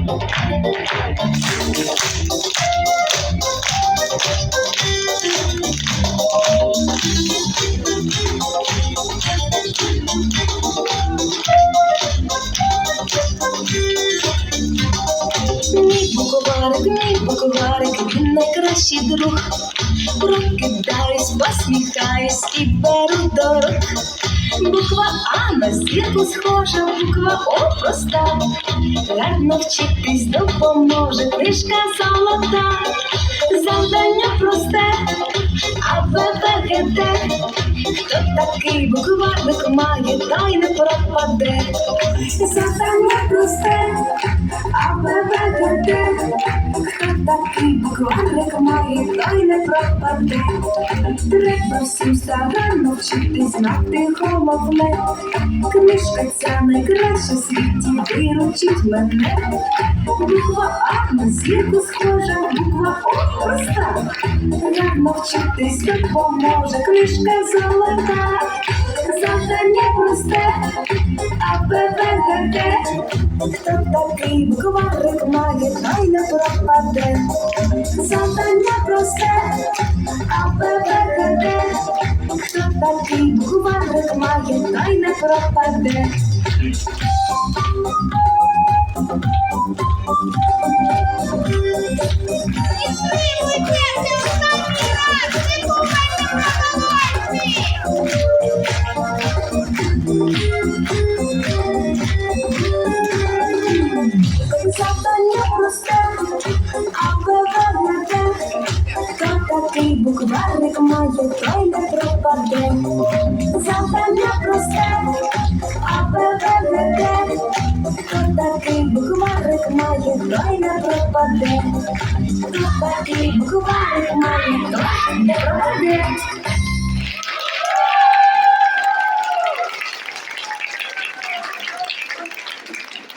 Мій букварик, він найкращий друг. Прокидаюсь, посміхаюсь і беру до рук. Буква А на зірку схожа, буква О проста. Гарно вчитись допоможе книжка золота. Завдання просте, а Б, В, Г, Д. Хто такий букварик має, та й не пропаде. Завдання просте, а Б, В, Г, Д. Хто такий не пропаде. Треба всім старанно вчити знати головне. Книжка ця найкраща світі, виручить мене. Буква А на зірку схожа, буква О проста. Гарно вчитись допоможе книжка золота. Завдання просте, а Б, В, Г, Д. Хто такий букварик має, той не пропаде. Завдання просте, останній раз! Не думайте про молодці! Завдання просте, Букварик має, той не пропаде. Завдання просте, а виведете. Хто такий букварник має, той не пропаде. Хто такий букварник має, той не.